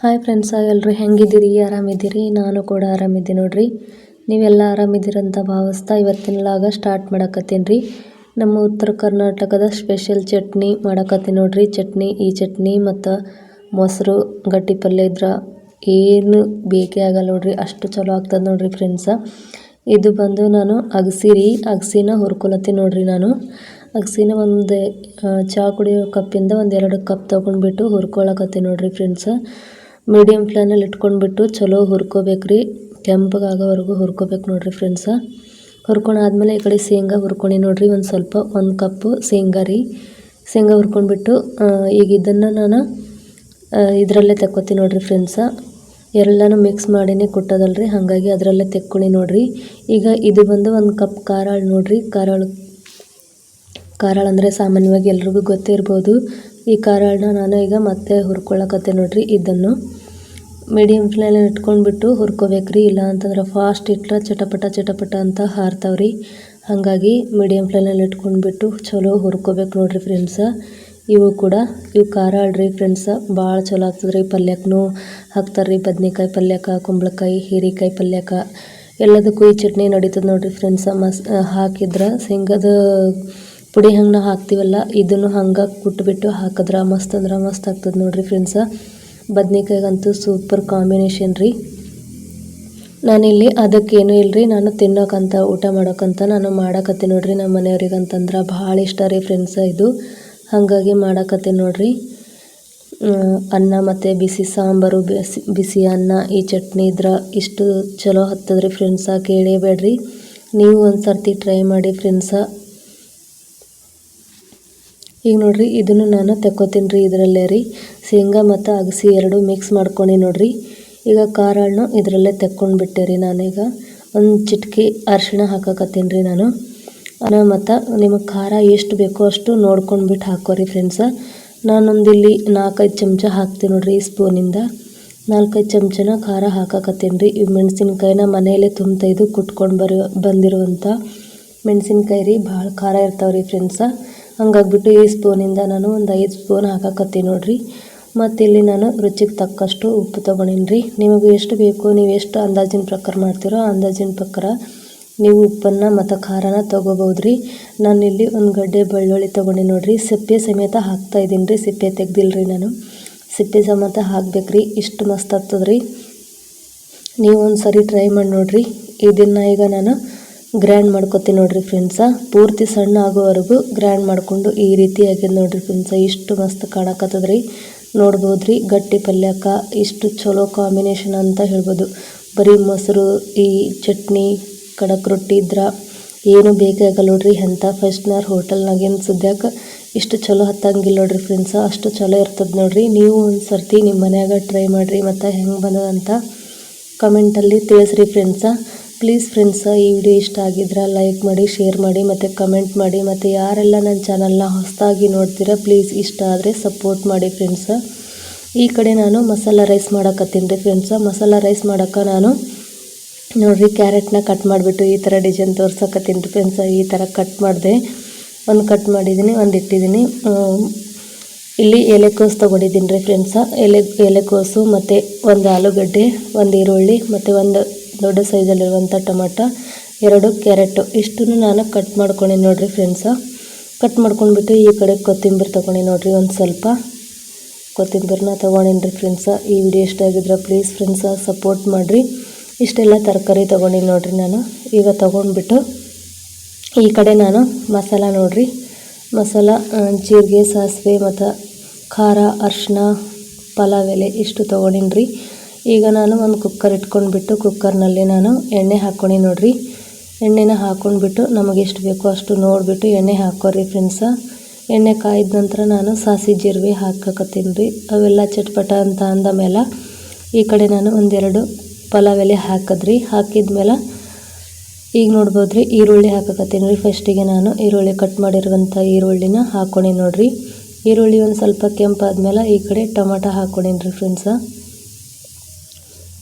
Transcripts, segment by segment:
Hi friends ಎಲ್ಲರೂ ಹೆಂಗಿದ್ದೀರಿ? ಆರಾಮಿದ್ದೀರಿ? ನಾನು ಕೂಡ ಆರಾಮಿದ್ದೀನಿ ನೋಡ್ರಿ. ನೀವೆಲ್ಲ ಆರಾಮಿದ್ದೀರಂತ ಭಾವಿಸ್ತಾ ಇವತ್ತಿನ ಲಾಗ ಸ್ಟಾರ್ಟ್ ಮಾಡಕತ್ತೀನಿ ರೀ ನಮ್ಮ ಉತ್ತರ ಕರ್ನಾಟಕದ ಸ್ಪೆಷಲ್ ಚಟ್ನಿ ಮಾಡಕತ್ತೀನಿ ನೋಡ್ರಿ. ಚಟ್ನಿ, ಈ ಚಟ್ನಿ ಮತ್ತು ಮೊಸರು ಗಟ್ಟಿ ಪಲ್ಯ ಇದ್ರ ಏನು ಬೇಕೇ ಆಗಲ್ಲ ನೋಡ್ರಿ. ಅಷ್ಟು ಚಲೋ ಆಗ್ತದೆ ನೋಡ್ರಿ ಫ್ರೆಂಡ್ಸ ಇದು ಬಂದು ನಾನು ಅಗಸಿ ರೀ. ಅಗಸಿನ ಹುರ್ಕೊಳತ್ತೀನಿ ನೋಡ್ರಿ ನಾನು. ಅಗಸಿನ ಒಂದು ಚಹಾ ಕುಡಿಯೋ ಕಪ್ಪಿಂದ ಒಂದು ಎರಡು ಕಪ್ ತೊಗೊಂಡ್ಬಿಟ್ಟು ಹುರ್ಕೊಳಕತ್ತೀನಿ ನೋಡ್ರಿ ಫ್ರೆಂಡ್ಸ ಮೀಡಿಯಮ್ ಫ್ಲೇಮಲ್ಲಿ ಇಟ್ಕೊಂಡ್ಬಿಟ್ಟು ಚಲೋ ಹುರ್ಕೋಬೇಕ್ರಿ. ಕೆಂಪಗಾಗೋವರೆಗೂ ಹುರ್ಕೋಬೇಕು ನೋಡಿರಿ ಫ್ರೆಂಡ್ಸ ಹುರ್ಕೊಂಡಾದ್ಮೇಲೆ ಈ ಕಡೆ ಶೇಂಗಾ ಹುರ್ಕೊಂಡು ನೋಡಿರಿ. ಒಂದು ಸ್ವಲ್ಪ, ಒಂದು ಕಪ್ಪು ಶೇಂಗಾ ರೀ. ಶೇಂಗಾ ಹುರ್ಕೊಂಡ್ಬಿಟ್ಟು ಈಗ ಇದನ್ನು ನಾನು ಇದರಲ್ಲೇ ತೆಕ್ಕೋತೀನಿ ನೋಡಿರಿ ಫ್ರೆಂಡ್ಸ ಎಲ್ಲನೂ ಮಿಕ್ಸ್ ಮಾಡಿನೇ ಕೊಟ್ಟದಲ್ರಿ. ಹಾಗಾಗಿ ಅದರಲ್ಲೇ ತೆಕ್ಕೊಳ್ಳಿ ನೋಡಿರಿ. ಈಗ ಇದು ಬಂದು ಒಂದು ಕಪ್ ಖಾರಾಳು ನೋಡಿರಿ. ಖಾರಾಳು ಖಾರಾಳು ಅಂದರೆ ಸಾಮಾನ್ಯವಾಗಿ ಎಲ್ರಿಗೂ ಗೊತ್ತೇ ಇರ್ಬೋದು ಈ ಖಾರಾಳನ್ನ ನಾನು ಈಗ ಮತ್ತೆ ಹುರ್ಕೊಳ್ಳಕತ್ತೆ ನೋಡಿರಿ. ಇದನ್ನು ಮೀಡಿಯಮ್ ಫ್ಲೇಮಲ್ಲಿ ಇಟ್ಕೊಂಡ್ಬಿಟ್ಟು ಹುರ್ಕೋಬೇಕ್ರಿ ಇಲ್ಲ ಅಂತಂದ್ರೆ ಫಾಸ್ಟ್ ಇಟ್ರೆ ಚಟಪಟ ಚಟಪಟ ಅಂತ ಹಾರ್ತಾವ್ರಿ. ಹಾಗಾಗಿ ಮೀಡಿಯಮ್ ಫ್ಲೇಮಲ್ಲಿ ಇಟ್ಕೊಂಡ್ಬಿಟ್ಟು ಚಲೋ ಹುರ್ಕೋಬೇಕು ನೋಡಿರಿ ಫ್ರೆಂಡ್ಸ ಇವು ಕೂಡ, ಇವು ಖಾರ ಅಲ್ರಿ ಫ್ರೆಂಡ್ಸ ಭಾಳ ಚಲೋ ಆಗ್ತದೆ ರೀ ಪಲ್ಯಕ್ಕೂ ಹಾಕ್ತಾರೆ ರೀ ಬದ್ನೆಕಾಯಿ ಪಲ್ಯಕ್ಕೆ ಕುಂಬಳಕಾಯಿ, ಹೀರೆಕಾಯಿ ಪಲ್ಯಕ್ಕೆ ಎಲ್ಲದಕ್ಕೂ ಈ ಚಟ್ನಿ ನಡೀತದೆ ನೋಡಿರಿ ಫ್ರೆಂಡ್ಸ ಮಸ್, ಹಾಕಿದ್ರೆ ಶೇಂಗದ ಪುಡಿ ಹಂಗೆ ನಾವು ಹಾಕ್ತೀವಲ್ಲ, ಇದನ್ನು ಹಂಗೆ ಕುಟ್ಬಿಟ್ಟು ಹಾಕಿದ್ರೆ ಮಸ್ತ್ ಅಂದ್ರೆ ಮಸ್ತ್ ಆಗ್ತದೆ ನೋಡಿರಿ ಫ್ರೆಂಡ್ಸ ಬದ್ನಿಕಾಯಿಗಂತೂ ಸೂಪರ್ ಕಾಂಬಿನೇಷನ್ ರೀ. ನಾನಿಲ್ಲಿ ಅದಕ್ಕೇನು ಇಲ್ಲರಿ ನಾನು ತಿನ್ನೋಕಂತ, ಊಟ ಮಾಡೋಕ್ಕಂತ ನಾನು ಮಾಡಕತ್ತೆ ನೋಡ್ರಿ ನಮ್ಮ ಮನೆಯವ್ರಿಗಂತಂದ್ರೆ ಭಾಳ ಇಷ್ಟ ರೀ ಫ್ರೆಂಡ್ಸ ಇದು. ಹಾಗಾಗಿ ಮಾಡಕತ್ತೀನಿ ನೋಡ್ರಿ. ಅನ್ನ ಮತ್ತು ಬಿಸಿ ಸಾಂಬಾರು, ಬಿಸಿ ಬಿಸಿ ಅನ್ನ, ಈ ಚಟ್ನಿ ಇದ್ರ ಇಷ್ಟು ಚಲೋ ಹತ್ತದ್ರಿ ಫ್ರೆಂಡ್ಸ ಕೇಳೇಬೇಡ್ರಿ ನೀವು ಒಂದು ಸರ್ತಿ ಟ್ರೈ ಮಾಡಿ ಫ್ರೆಂಡ್ಸ ಈಗ ನೋಡ್ರಿ, ಇದನ್ನು ನಾನು ತಕ್ಕೋತೀನಿ ರೀ ಇದರಲ್ಲೇ ರೀ. ಶೇಂಗಾ ಮತ್ತು ಅಗಸಿ ಎರಡು ಮಿಕ್ಸ್ ಮಾಡ್ಕೊಂಡು ನೋಡ್ರಿ. ಈಗ ಖಾರ ಹಣ್ಣು ಇದರಲ್ಲೇ ತೆಕ್ಕೊಂಡ್ಬಿಟ್ಟೆ ರೀ ನಾನೀಗ ಒಂದು ಚಿಟ್ಕಿ ಅರಿಶಿಣ ಹಾಕಕತ್ತೀನಿ ರೀ ನಾನು. ಮತ್ತು ನಿಮಗೆ ಖಾರ ಎಷ್ಟು ಬೇಕೋ ಅಷ್ಟು ನೋಡ್ಕೊಂಡ್ಬಿಟ್ಟು ಹಾಕೋರಿ ಫ್ರೆಂಡ್ಸ ನಾನೊಂದು ಇಲ್ಲಿ ನಾಲ್ಕೈದು ಚಮಚ ಹಾಕ್ತೀನಿ ನೋಡ್ರಿ ಈ ಸ್ಪೂನಿಂದ ನಾಲ್ಕೈದು ಚಮಚನ ಖಾರ ಹಾಕಕತ್ತೀನಿ ರೀ. ಈ ಮೆಣಸಿನ್ಕಾಯಿನ ಮನೆಯಲ್ಲೇ ತುಂಬ್ತೈದು ಕುಟ್ಕೊಂಡು ಬರೋ ಬಂದಿರುವಂಥ ಮೆಣಸಿನ್ಕಾಯಿ ರೀ. ಭಾಳ ಖಾರ ಇರ್ತಾವೆ ರೀ ಫ್ರೆಂಡ್ಸ ಹಂಗಾಗ್ಬಿಟ್ಟು ಈ ಸ್ಪೂನಿಂದ ನಾನು ಒಂದು ಐದು ಸ್ಪೂನ್ ಹಾಕಕತ್ತೀನಿ ನೋಡಿರಿ. ಮತ್ತು ಇಲ್ಲಿ ನಾನು ರುಚಿಗೆ ತಕ್ಕಷ್ಟು ಉಪ್ಪು ತೊಗೊಂಡೀನಿ ನಿಮಗೆ ಎಷ್ಟು ಬೇಕು, ನೀವು ಎಷ್ಟು ಅಂದಾಜಿನ ಪ್ರಕಾರ ಮಾಡ್ತೀರೋ ಅಂದಾಜಿನ ಪ್ರಕಾರ ನೀವು ಉಪ್ಪನ್ನು ಮತ್ತು ಖಾರನ ತೊಗೋಬೋದು ರೀ. ನಾನಿಲ್ಲಿ ಒಂದು ಗಡ್ಡೆ ಬೆಳ್ಳುಳ್ಳಿ ತೊಗೊಂಡು ನೋಡಿರಿ. ಸಿಪ್ಪೆ ಸಮೇತ ಹಾಕ್ತಾ ಇದ್ದೀನಿ ರೀ. ಸಿಪ್ಪೆ ತೆಗ್ದಿಲ್ಲ ನಾನು. ಸಿಪ್ಪೆ ಸಮೇತ ಹಾಕ್ಬೇಕು ರೀ. ಇಷ್ಟು ಮಸ್ತ್ ಆಗ್ತದ್ರಿ ನೀವು ಒಂದು ಸರಿ ಟ್ರೈ ಮಾಡಿ ನೋಡಿರಿ. ಇದನ್ನು ಈಗ ನಾನು ಗ್ರ್ಯಾಂಡ್ ಮಾಡ್ಕೋತೀನಿ ನೋಡ್ರಿ ಫ್ರೆಂಡ್ಸ ಪೂರ್ತಿ ಸಣ್ಣ ಆಗೋವರೆಗೂ ಗ್ರ್ಯಾಂಡ್ ಮಾಡಿಕೊಂಡು ಈ ರೀತಿ ಆಗ್ಯದ ನೋಡ್ರಿ ಫ್ರೆಂಡ್ಸ ಇಷ್ಟು ಮಸ್ತ್ ಕಾಣಕತ್ತದ್ರಿ. ನೋಡ್ಬೋದು ರೀ ಗಟ್ಟಿ ಪಲ್ಯಕ್ಕ ಇಷ್ಟು ಚಲೋ ಕಾಂಬಿನೇಷನ್ ಅಂತ ಹೇಳ್ಬೋದು. ಬರೀ ಮೊಸರು, ಈ ಚಟ್ನಿ, ಕಡಕ್ ರೊಟ್ಟಿ ಇದ್ರ ಏನು ಬೇಕಾಗಲ್ಲ ನೋಡ್ರಿ. ಎಂಥ ಫಸ್ಟ್ನಾರ್ ಹೋಟೆಲ್ನಾಗೇನು ಸದ್ಯಕ್ಕೆ ಇಷ್ಟು ಚಲೋ ಹತ್ತಂಗಿಲ್ಲ ನೋಡ್ರಿ ಫ್ರೆಂಡ್ಸ ಅಷ್ಟು ಚಲೋ ಇರ್ತದೆ ನೋಡ್ರಿ. ನೀವು ಒಂದು ಸರ್ತಿ ನಿಮ್ಮ ಮನ್ಯಾಗ ಟ್ರೈ ಮಾಡಿರಿ ಮತ್ತು ಹೆಂಗೆ ಬಂದದಂತ ಕಮೆಂಟಲ್ಲಿ ತಿಳಿಸ್ರಿ ಫ್ರೆಂಡ್ಸ ಪ್ಲೀಸ್ ಫ್ರೆಂಡ್ಸ ಈ ವಿಡಿಯೋ ಇಷ್ಟ ಆಗಿದ್ರೆ ಲೈಕ್ ಮಾಡಿ ಶೇರ್ ಮಾಡಿ, ಮತ್ತು ಕಮೆಂಟ್ ಮಾಡಿ, ಮತ್ತು ಯಾರೆಲ್ಲ ನನ್ನ ಚಾನಲ್ನ ಹೊಸದಾಗಿ ನೋಡ್ತೀರಾ ಪ್ಲೀಸ್ ಇಷ್ಟ ಆದರೆ ಸಪೋರ್ಟ್ ಮಾಡಿ ಫ್ರೆಂಡ್ಸ ಈ ಕಡೆ ನಾನು ಮಸಾಲ ರೈಸ್ ಮಾಡಕತ್ತೀನಿ ರೀ ಫ್ರೆಂಡ್ಸ ಮಸಾಲ ರೈಸ್ ಮಾಡೋಕೆ ನಾನು ನೋಡಿರಿ ಕ್ಯಾರೆಟ್ನ ಕಟ್ ಮಾಡಿಬಿಟ್ಟು ಈ ಥರ ಡಿಸೈನ್ ತೋರ್ಸಕತ್ತೀನಿ ರೀ ಫ್ರೆಂಡ್ಸ ಈ ಥರ ಕಟ್ ಮಾಡಿದೆ. ಒಂದು ಕಟ್ ಮಾಡಿದ್ದೀನಿ ಒಂದು ಇಟ್ಟಿದ್ದೀನಿ ಇಲ್ಲಿ ಎಲೆಕೋಸು ತೊಗೊಂಡಿದ್ದೀನಿ ರೀ ಫ್ರೆಂಡ್ಸ ಎಲೆ ಎಲೆಕೋಸು ಮತ್ತು ಒಂದು ಆಲೂಗಡ್ಡೆ, ಒಂದು ಈರುಳ್ಳಿ, ಮತ್ತು ಒಂದು ದೊಡ್ಡ ಸೈಜಲ್ಲಿರುವಂಥ ಟೊಮೆಟೊ, ಎರಡು ಕ್ಯಾರೆಟು, ಇಷ್ಟನ್ನು ನಾನು ಕಟ್ ಮಾಡ್ಕೊಂಡು ನೋಡಿರಿ ಫ್ರೆಂಡ್ಸ. ಕಟ್ ಮಾಡ್ಕೊಂಡ್ಬಿಟ್ಟು ಈ ಕಡೆ ಕೊತ್ತಂಬರಿ ತೊಗೊಂಡು ನೋಡಿರಿ, ಒಂದು ಸ್ವಲ್ಪ ಕೊತ್ತಂಬರಿನ ರೀ ಫ್ರೆಂಡ್ಸ. ಈ ವಿಡಿಯೋ ಇಷ್ಟ ಆಗಿದ್ರೆ ಪ್ಲೀಸ್ ಫ್ರೆಂಡ್ಸ, ಸಪೋರ್ಟ್ ಮಾಡಿರಿ. ಇಷ್ಟೆಲ್ಲ ತರಕಾರಿ ತೊಗೊಂಡಿನಿ ನೋಡಿರಿ ನಾನು. ಈಗ ತೊಗೊಂಡ್ಬಿಟ್ಟು ಈ ಕಡೆ ನಾನು ಮಸಾಲ ನೋಡಿರಿ. ಮಸಾಲ ಜೀರಿಗೆ, ಸಾಸಿವೆ ಮತ್ತು ಖಾರ ಅರ್ಶಿನ ಪಲಾವ್ ಎಲೆ ಇಷ್ಟು ತೊಗೊಂಡಿನಿ ರೀ ಈಗ ನಾನು ಒಂದು ಕುಕ್ಕರ್ ಇಟ್ಕೊಂಡ್ಬಿಟ್ಟು ಕುಕ್ಕರ್ನಲ್ಲಿ ನಾನು ಎಣ್ಣೆ ಹಾಕ್ಕೊಂಡು ನೋಡಿರಿ. ಎಣ್ಣೆನ ಹಾಕ್ಕೊಂಡ್ಬಿಟ್ಟು ನಮಗೆ ಎಷ್ಟು ಬೇಕೋ ಅಷ್ಟು ನೋಡಿಬಿಟ್ಟು ಎಣ್ಣೆ ಹಾಕೋರಿ ಫ್ರೆಂಡ್ಸ ಎಣ್ಣೆ ಕಾಯ್ದ ನಂತರ ನಾನು ಸಾಸಿ ಜೀರಿಗೆ ಹಾಕಕತ್ತೀನಿ ರೀ. ಅವೆಲ್ಲ ಚಟ್ಪಟ ಅಂತ ಅಂದ ಮೇಲೆ ಈ ಕಡೆ ನಾನು ಒಂದೆರಡು ಪಲಾವ್ ಎಲೆ ಹಾಕಿದ್ರಿ ಹಾಕಿದ್ಮೇಲೆ ಈಗ ನೋಡ್ಬೋದು ರೀ ಈರುಳ್ಳಿ ಹಾಕಕತ್ತೀನಿ ರೀ. ಫಸ್ಟಿಗೆ ನಾನು ಈರುಳ್ಳಿ ಕಟ್ ಮಾಡಿರುವಂಥ ಈರುಳ್ಳಿನ ಹಾಕ್ಕೊಂಡಿ ನೋಡಿರಿ. ಈರುಳ್ಳಿ ಒಂದು ಸ್ವಲ್ಪ ಕೆಂಪಾದ್ಮೇಲೆ ಈ ಕಡೆ ಟೊಮಾಟೊ ಹಾಕ್ಕೊಂಡೀನಿ ರೀ ಫ್ರೆಂಡ್ಸ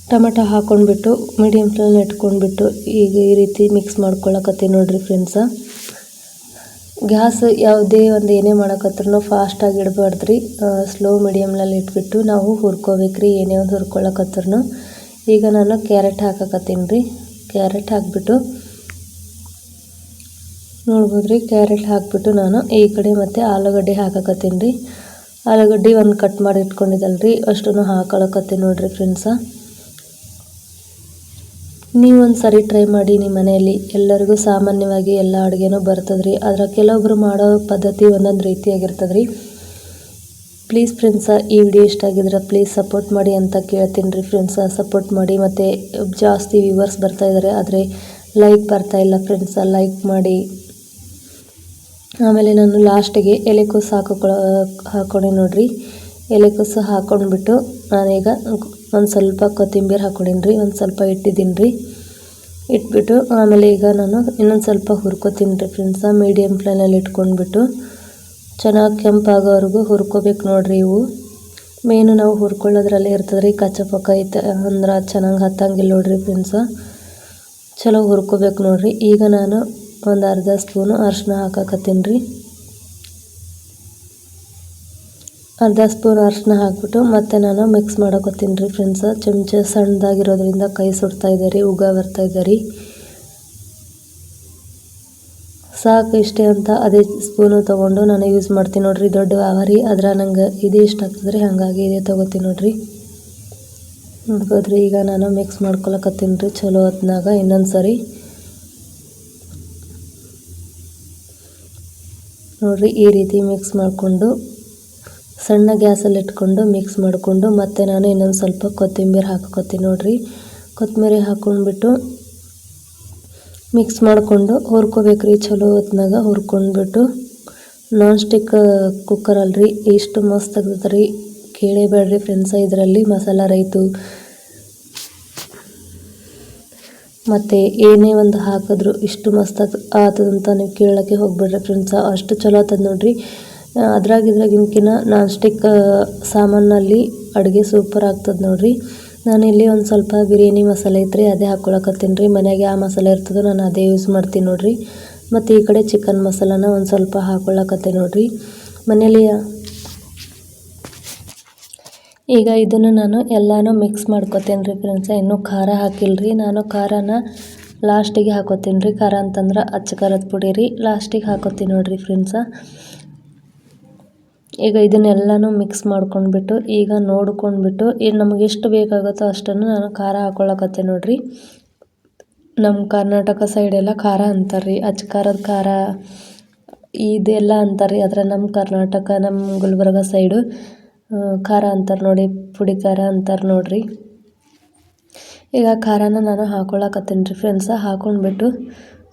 ಟೊಮೆಟೊ ಹಾಕೊಂಡ್ಬಿಟ್ಟು ಮೀಡಿಯಮ್ ಫ್ಲೇಮ್ ಇಟ್ಕೊಂಡ್ಬಿಟ್ಟು ಈಗ ಈ ರೀತಿ ಮಿಕ್ಸ್ ಮಾಡ್ಕೊಳಕತ್ತೀನಿ ನೋಡಿರಿ ಫ್ರೆಂಡ್ಸ ಗ್ಯಾಸ್ ಯಾವುದೇ ಒಂದು ಏನೇ ಮಾಡಕತ್ರೂ ಫಾಸ್ಟಾಗಿ ಇಡಬಾರ್ದ್ರಿ. ಸ್ಲೋ ಮೀಡಿಯಮ್ನಲ್ಲಿ ಇಟ್ಬಿಟ್ಟು ನಾವು ಹುರ್ಕೋಬೇಕ್ರಿ, ಏನೇ ಒಂದು ಹುರ್ಕೊಳಕತ್ರೂ ಈಗ ನಾನು ಕ್ಯಾರೆಟ್ ಹಾಕಕತ್ತೀನಿ ರೀ ಕ್ಯಾರೆಟ್ ಹಾಕ್ಬಿಟ್ಟು ನೋಡ್ಬೋದು ರೀ ಕ್ಯಾರೆಟ್ ಹಾಕ್ಬಿಟ್ಟು ನಾನು ಈ ಕಡೆ ಮತ್ತು ಆಲೂಗಡ್ಡೆ ಹಾಕಕತ್ತೀನಿ ರೀ ಆಲೂಗಡ್ಡೆ ಒಂದು ಕಟ್ ಮಾಡಿ ಇಟ್ಕೊಂಡಿದ್ದಲ್ಲ ರೀ ಅಷ್ಟನ್ನು ಹಾಕೊಳಕತ್ತೀನಿ ನೋಡಿರಿ ಫ್ರೆಂಡ್ಸ ನೀವು ಒಂದು ಸರಿ ಟ್ರೈ ಮಾಡಿ ನಿಮ್ಮ ಮನೆಯಲ್ಲಿ. ಎಲ್ಲರಿಗೂ ಸಾಮಾನ್ಯವಾಗಿ ಎಲ್ಲ ಅಡುಗೆನೂ ಬರ್ತದೆ ರೀ ಆದರೆ ಕೆಲವೊಬ್ಬರು ಮಾಡೋ ಪದ್ಧತಿ ಒಂದೊಂದು ರೀತಿಯಾಗಿರ್ತದೆ ರೀ ಪ್ಲೀಸ್ ಫ್ರೆಂಡ್ಸ ಈ ವಿಡಿಯೋ ಇಷ್ಟ ಆಗಿದ್ರೆ ಪ್ಲೀಸ್ ಸಪೋರ್ಟ್ ಮಾಡಿ ಅಂತ ಕೇಳ್ತೀನಿ ರೀ ಫ್ರೆಂಡ್ಸ ಸಪೋರ್ಟ್ ಮಾಡಿ ಮತ್ತು ಜಾಸ್ತಿ ವ್ಯೂವರ್ಸ್ ಬರ್ತಾ ಇದ್ದಾರೆ ಆದರೆ ಲೈಕ್ ಬರ್ತಾ ಇಲ್ಲ ಫ್ರೆಂಡ್ಸ ಲೈಕ್ ಮಾಡಿ. ಆಮೇಲೆ ನಾನು ಲಾಸ್ಟಿಗೆ ಎಲೆಕೋಸು ಹಾಕೊ ಹಾಕೊಂಡೆ ನೋಡಿರಿ. ಎಲೆಕೋಸು ಹಾಕೊಂಡ್ಬಿಟ್ಟು ನಾನೀಗ ಒಂದು ಸ್ವಲ್ಪ ಕೊತ್ತಂಬರಿ ಹಾಕ್ಕೊಂಡೀನಿ ರೀ ಒಂದು ಸ್ವಲ್ಪ ಇಟ್ಟಿದ್ದೀನಿ ರೀ ಇಟ್ಬಿಟ್ಟು ಆಮೇಲೆ ಈಗ ನಾನು ಇನ್ನೊಂದು ಸ್ವಲ್ಪ ಹುರ್ಕೋತೀನಿ ರೀ ಫ್ರೆಂಡ್ಸ ಮೀಡಿಯಮ್ ಫ್ಲೇಮಲ್ಲಿ ಇಟ್ಕೊಂಡ್ಬಿಟ್ಟು ಚೆನ್ನಾಗಿ ಕೆಂಪಾಗೋವರೆಗೂ ಹುರ್ಕೋಬೇಕು ನೋಡಿರಿ ಇವು. ಮೇನು ನಾವು ಹುರ್ಕೊಳ್ಳೋದ್ರಲ್ಲೇ ಇರ್ತದೆ ರೀ ಕಚ್ಚ ಪಕ್ಕ ಐತೆ ಅಂದ್ರೆ ಚೆನ್ನಾಗಿ ಹತ್ತಂಗಿಲ್ಲ ನೋಡಿರಿ ಫ್ರೆಂಡ್ಸ ಚಲೋ ಹುರ್ಕೋಬೇಕು ನೋಡಿರಿ. ಈಗ ನಾನು ಒಂದು ಅರ್ಧ ಸ್ಪೂನು ಅರ್ಶಿನ ಹಾಕಕತ್ತೀನಿ ರೀ ಅರ್ಧ ಸ್ಪೂನ್ ಅರಿಶಿನ ಹಾಕ್ಬಿಟ್ಟು ಮತ್ತೆ ನಾನು ಮಿಕ್ಸ್ ಮಾಡ್ಕೊತೀನಿ ರೀ ಫ್ರೆಂಡ್ಸ್ ಚಮಚ ಸಣ್ಣದಾಗಿರೋದ್ರಿಂದ ಕೈ ಸುಡ್ತಾ ಇದೆ ರೀ, ಉಗ ಬರ್ತಾ ಇದೆ ರೀ. ಸಾಕು ಇಷ್ಟೇ ಅಂತ ಅದೇ ಸ್ಪೂನು ತೊಗೊಂಡು ನಾನು ಯೂಸ್ ಮಾಡ್ತೀನಿ ನೋಡಿರಿ, ದೊಡ್ಡ ಆವರಿ ಅದರ ನಂಗೆ ಇದೇ ಇಷ್ಟ ಆಗ್ತದೆ ರೀ, ಹಾಗಾಗಿ ಇದೇ ತೊಗೋತೀನಿ ನೋಡಿರಿ. ನೋಡ್ಬೋದ್ರಿ, ಈಗ ನಾನು ಮಿಕ್ಸ್ ಮಾಡ್ಕೊಳಕತ್ತೀನಿ ರೀ, ಚಲೋ ಹೊತ್ನಾಗ ಇನ್ನೊಂದು ಸರಿ. ನೋಡಿರಿ, ಈ ರೀತಿ ಮಿಕ್ಸ್ ಮಾಡಿಕೊಂಡು ಸಣ್ಣ ಗ್ಯಾಸಲ್ಲಿ ಇಟ್ಕೊಂಡು ಮಿಕ್ಸ್ ಮಾಡಿಕೊಂಡು, ಮತ್ತೆ ನಾನು ಇನ್ನೊಂದು ಸ್ವಲ್ಪ ಕೊತ್ತಂಬರಿ ಹಾಕ್ಕೊತೀನಿ ನೋಡಿರಿ. ಕೊತ್ತಂಬರಿ ಹಾಕ್ಕೊಂಡ್ಬಿಟ್ಟು ಮಿಕ್ಸ್ ಮಾಡಿಕೊಂಡು ಹುರ್ಕೋಬೇಕ್ರಿ. ಚಲೋ ಹೊತ್ನಾಗ ಹುರ್ಕೊಂಡ್ಬಿಟ್ಟು ನಾನ್ ಸ್ಟಿಕ್ ಕುಕ್ಕರ್ ಅಲ್ರಿ ಎಷ್ಟು ಮಸ್ತ್ ಆಗ್ತದೆ ರೀ ಕೇಳೇಬೇಡ್ರಿ ಫ್ರೆಂಡ್ಸ ಇದರಲ್ಲಿ, ಮಸಾಲ ರೈತು. ಮತ್ತು ಏನೇ ಒಂದು ಹಾಕಿದ್ರು ಇಷ್ಟು ಮಸ್ತ್ ಆತದಂತ ನೀವು ಕೇಳೋಕ್ಕೆ ಹೋಗ್ಬೇಡ್ರಿ ಫ್ರೆಂಡ್ಸ ಅಷ್ಟು ಚಲೋ ಆಗ್ತದೆ ನೋಡಿರಿ. ಅದ್ರಾಗ ಇದ್ರಾಗಿನ್ಕಿನ ನಾನ್ ಸ್ಟಿಕ್ ಸಾಮಾನಲ್ಲಿ ಅಡುಗೆ ಸೂಪರ್ ಆಗ್ತದೆ ನೋಡಿರಿ. ಇಲ್ಲಿ ಒಂದು ಸ್ವಲ್ಪ ಬಿರಿಯಾನಿ ಮಸಾಲೆ ಐತ್ರಿ, ಅದೇ ಹಾಕ್ಕೊಳಕತ್ತೀನಿ ರೀ. ಮನೆಯಾಗೆ ಆ ಮಸಾಲೆ ಇರ್ತದೆ, ನಾನು ಅದೇ ಯೂಸ್ ಮಾಡ್ತೀನಿ ನೋಡಿರಿ. ಮತ್ತು ಈ ಕಡೆ ಚಿಕನ್ ಮಸಾಲಾನ ಒಂದು ಸ್ವಲ್ಪ ಹಾಕ್ಕೊಳ್ಳಕತ್ತೀನಿ ನೋಡಿರಿ. ಮನೇಲಿ ಈಗ ಇದನ್ನು ನಾನು ಎಲ್ಲನೂ ಮಿಕ್ಸ್ ಮಾಡ್ಕೊತೀನಿ ರೀ ಫ್ರೆಂಡ್ಸ ಇನ್ನೂ ಖಾರ ಹಾಕಿಲ್ಲ ರೀ ನಾನು ಖಾರನ ಲಾಸ್ಟಿಗೆ ಹಾಕೋತೀನಿ ರೀ. ಖಾರ ಅಂತಂದ್ರೆ ಅಚ್ಚ ಖಾರದ ಪುಡಿ ರೀ. ಲಾಸ್ಟಿಗೆ ಹಾಕೋತೀನಿ ನೋಡಿರಿ ಫ್ರೆಂಡ್ಸ ಈಗ ಇದನ್ನೆಲ್ಲನೂ ಮಿಕ್ಸ್ ಮಾಡ್ಕೊಂಡ್ಬಿಟ್ಟು ಈಗ ನೋಡ್ಕೊಂಡ್ಬಿಟ್ಟು ಈಗ ನಮಗೆ ಎಷ್ಟು ಬೇಕಾಗುತ್ತೋ ಅಷ್ಟನ್ನು ನಾನು ಖಾರ ಹಾಕ್ಕೊಳಕತ್ತೆ ನೋಡ್ರಿ. ನಮ್ಮ ಕರ್ನಾಟಕ ಸೈಡೆಲ್ಲ ಖಾರ ಅಂತಾರೆ ರೀ ಅಚ್ಚ ಖಾರದ ಖಾರ, ಇದೆಲ್ಲ ಅಂತಾರೆ ರೀ ಆದರೆ ನಮ್ಮ ಕರ್ನಾಟಕ ನಮ್ಮ ಗುಲ್ಬರ್ಗ ಸೈಡು ಖಾರ ಅಂತಾರೆ ನೋಡಿ, ಪುಡಿ ಖಾರ ಅಂತಾರೆ ನೋಡ್ರಿ. ಈಗ ಖಾರನ ನಾನು ಹಾಕ್ಕೊಳಕತ್ತೀನಿ ರೀ ಫ್ರೆಂಡ್ಸ ಹಾಕೊಂಡ್ಬಿಟ್ಟು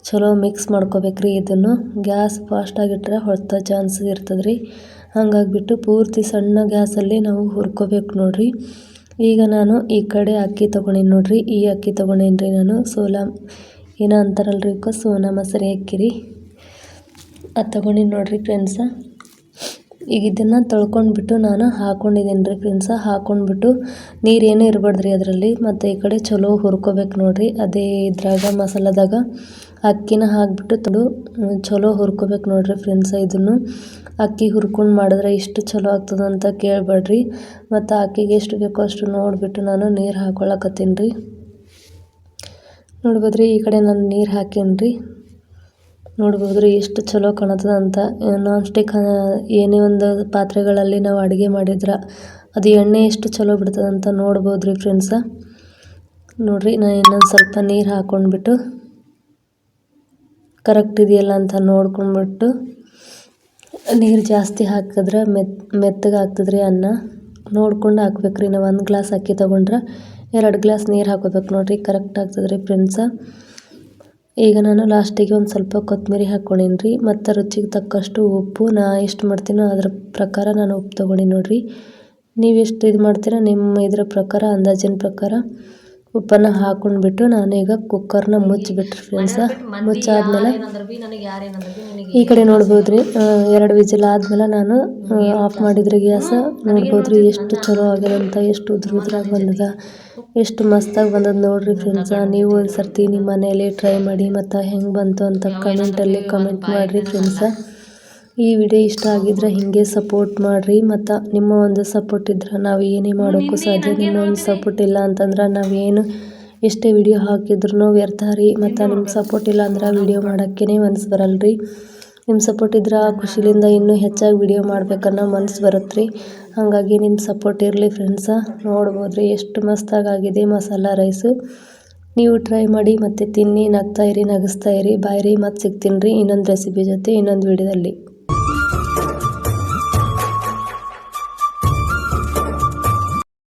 ಚಲೋ ಮಿಕ್ಸ್ ಮಾಡ್ಕೋಬೇಕ್ರಿ ಇದನ್ನು. ಗ್ಯಾಸ್ ಫಾಸ್ಟಾಗಿಟ್ರೆ ಹೊತ್ತ ಚಾನ್ಸ್ ಇರ್ತದೆ ರೀ ಹಾಗಾಗಿಬಿಟ್ಟು ಪೂರ್ತಿ ಸಣ್ಣ ಗ್ಯಾಸಲ್ಲಿ ನಾವು ಹುರ್ಕೋಬೇಕು ನೋಡಿರಿ. ಈಗ ನಾನು ಈ ಕಡೆ ಅಕ್ಕಿ ತೊಗೊಂಡಿನಿ ನೋಡಿರಿ. ಈ ಅಕ್ಕಿ ತೊಗೊಂಡೇನಿ ನಾನು. ಸೋಲಾ, ಏನೋ ಅಂತಾರಲ್ರಿ ಸೋನಾ ಮಸರಿ ಅಕ್ಕಿ ರೀ ಅದು ತೊಗೊಂಡಿನಿ ನೋಡಿರಿ ಫ್ರೆಂಡ್ಸ. ಈಗ ಇದನ್ನು ತೊಳ್ಕೊಂಡ್ಬಿಟ್ಟು ನಾನು ಹಾಕ್ಕೊಂಡಿದ್ದೀನಿ ರೀ ಫ್ರೆಂಡ್ಸ. ಹಾಕ್ಕೊಂಡ್ಬಿಟ್ಟು ನೀರೇನೂ ಇರಬಾರ್ದ್ರಿ ಅದರಲ್ಲಿ. ಮತ್ತು ಈ ಕಡೆ ಚಲೋ ಹುರ್ಕೋಬೇಕು ನೋಡಿರಿ. ಅದೇ ಇದ್ರಾಗ, ಮಸಾಲದಾಗ ಅಕ್ಕಿನ ಹಾಕ್ಬಿಟ್ಟು ತೊಡು ಚಲೋ ಹುರ್ಕೋಬೇಕು ನೋಡಿರಿ ಫ್ರೆಂಡ್ಸ ಇದನ್ನು. ಅಕ್ಕಿ ಹುರ್ಕೊಂಡು ಮಾಡಿದ್ರೆ ಇಷ್ಟು ಚಲೋ ಆಗ್ತದೆ ಅಂತ ಕೇಳಬೇಡ್ರಿ. ಮತ್ತು ಅಕ್ಕಿಗೆ ಎಷ್ಟು ಬೇಕೋ ಅಷ್ಟು ನೋಡಿಬಿಟ್ಟು ನಾನು ನೀರು ಹಾಕ್ಕೊಳಕತ್ತೀನಿ ರೀ. ನೋಡ್ಬೋದ್ರಿ, ಈ ಕಡೆ ನಾನು ನೀರು ಹಾಕೀನಿ ರೀ ನೋಡ್ಬೋದು ರೀ ಎಷ್ಟು ಚಲೋ ಕಾಣತ್ತದ ಅಂತ. ನಾನ್ ಸ್ಟಿಕ್ ಏನೇ ಒಂದು ಪಾತ್ರೆಗಳಲ್ಲಿ ನಾವು ಅಡುಗೆ ಮಾಡಿದ್ರೆ ಅದು ಎಣ್ಣೆ ಎಷ್ಟು ಚಲೋ ಬಿಡ್ತದಂತ ಅಂತ ನೋಡ್ಬೋದು ರೀ ಫ್ರೆಂಡ್ಸ ನೋಡಿರಿ, ನಾನು ಇನ್ನೊಂದು ಸ್ವಲ್ಪ ನೀರು ಹಾಕ್ಕೊಂಡ್ಬಿಟ್ಟು ಕರೆಕ್ಟ್ ಇದೆಯಲ್ಲ ಅಂತ ನೋಡ್ಕೊಂಡ್ಬಿಟ್ಟು ನೀರು ಜಾಸ್ತಿ ಹಾಕಿದ್ರೆ ಮೆತ್, ಮೆತ್ತಗೆ ಆಗ್ತದೆ ರೀ ಅನ್ನ. ನೋಡ್ಕೊಂಡು ಹಾಕ್ಬೇಕು ರೀ ನಾವು ಒಂದು ಗ್ಲಾಸ್ ಅಕ್ಕಿ ತೊಗೊಂಡ್ರೆ ಎರಡು ಗ್ಲಾಸ್ ನೀರು ಹಾಕೋಬೇಕು ನೋಡಿರಿ ಕರೆಕ್ಟ್ ಆಗ್ತದೆ ರೀ ಫ್ರೆಂಡ್ಸ. ಈಗ ನಾನು ಲಾಸ್ಟಿಗೆ ಒಂದು ಸ್ವಲ್ಪ ಕೊತ್ತಂಬರಿ ಹಾಕ್ಕೊಂಡೀನಿ ರೀ ಮತ್ತು ರುಚಿಗೆ ತಕ್ಕಷ್ಟು ಉಪ್ಪು, ನಾ ಎಷ್ಟು ಮಾಡ್ತೀನೋ ಅದ್ರ ಪ್ರಕಾರ ನಾನು ಉಪ್ಪು ತೊಗೊಂಡೀನಿ ನೋಡಿರಿ. ನೀವು ಎಷ್ಟು ಇದು ಮಾಡ್ತೀರ, ನಿಮ್ಮ ಇದ್ರ ಪ್ರಕಾರ, ಅಂದಾಜಿನ ಪ್ರಕಾರ. ಉಪ್ಪನ್ನು ಹಾಕ್ಕೊಂಡ್ಬಿಟ್ಟು ನಾನೀಗ ಕುಕ್ಕರ್ನ ಮುಚ್ಚಿಬಿಟ್ರಿ ಫ್ರೆಂಡ್ಸ ಮುಚ್ಚಾದ್ಮೇಲೆ ಈ ಕಡೆ ನೋಡ್ಬೋದು ರೀ ಎರಡು ವಿಜಿಲ್ ಆದ್ಮೇಲೆ ನಾನು ಆಫ್ ಮಾಡಿದ್ರೆ ಗ್ಯಾಸ್ ನೋಡ್ಬೋದು ರೀ ಎಷ್ಟು ಚಲೋ ಆಗ್ಯದ ಅಂತ ಎಷ್ಟು ಉದ್ರ ಉದ್ರಾಗಿ ಬಂದದ. ಎಷ್ಟು ಮಸ್ತಾಗಿ ಬಂದದ ನೋಡ್ರಿ ಫ್ರೆಂಡ್ಸ ನೀವು ಒಂದ್ಸರ್ತಿ ನಿಮ್ಮ ಮನೆಯಲ್ಲಿ ಟ್ರೈ ಮಾಡಿ ಮತ್ತು ಹೆಂಗೆ ಬಂತು ಅಂತ ಕಮೆಂಟಲ್ಲಿ ಕಮೆಂಟ್ ಮಾಡಿರಿ ಫ್ರೆಂಡ್ಸ ಈ ವಿಡಿಯೋ ಇಷ್ಟ ಆಗಿದ್ರೆ ಹಿಂಗೆ ಸಪೋರ್ಟ್ ಮಾಡಿರಿ ಮತ್ತು ನಿಮ್ಮ ಒಂದು ಸಪೋರ್ಟ್ ಇದ್ರೆ ನಾವು ಏನೇ ಮಾಡೋಕ್ಕೂ ಸಾಧ್ಯ. ನಿಮ್ಮ ಒಂದು ಸಪೋರ್ಟ್ ಇಲ್ಲ ಅಂತಂದ್ರೆ ನಾವೇನು ಎಷ್ಟೇ ವಿಡಿಯೋ ಹಾಕಿದ್ರು ವ್ಯರ್ಥ ರೀ. ಮತ್ತು ನಿಮ್ಮ ಸಪೋರ್ಟ್ ಇಲ್ಲ ಅಂದ್ರೆ ವಿಡಿಯೋ ಮಾಡೋಕ್ಕೇ ಮನಸ್ಸು ಬರಲ್ಲ ರೀ ನಿಮ್ಮ ಸಪೋರ್ಟ್ ಇದ್ರೆ ಆ ಖುಷಿಲಿಂದ ಇನ್ನೂ ಹೆಚ್ಚಾಗಿ ವಿಡಿಯೋ ಮಾಡ್ಬೇಕನ್ನೋ ಮನಸ್ಸು ಬರುತ್ತೆ ರೀ ಹಾಗಾಗಿ ನಿಮ್ಮ ಸಪೋರ್ಟ್ ಇರಲಿ ಫ್ರೆಂಡ್ಸ ನೋಡ್ಬೋದು ರೀ ಎಷ್ಟು ಮಸ್ತಾಗಿದೆ ಮಸಾಲ ರೈಸು. ನೀವು ಟ್ರೈ ಮಾಡಿ ಮತ್ತು ತಿನ್ನಿ ನಗ್ತಾ ಇರಿ ನಗಿಸ್ತಾ ಇರಿ. ಬಾಯ್ರಿ ಮತ್ತೆ ಸಿಗ್ತೀನಿ ರೀ ಇನ್ನೊಂದು ರೆಸಿಪಿ ಜೊತೆ ಇನ್ನೊಂದು ವಿಡಿಯೋದಲ್ಲಿ.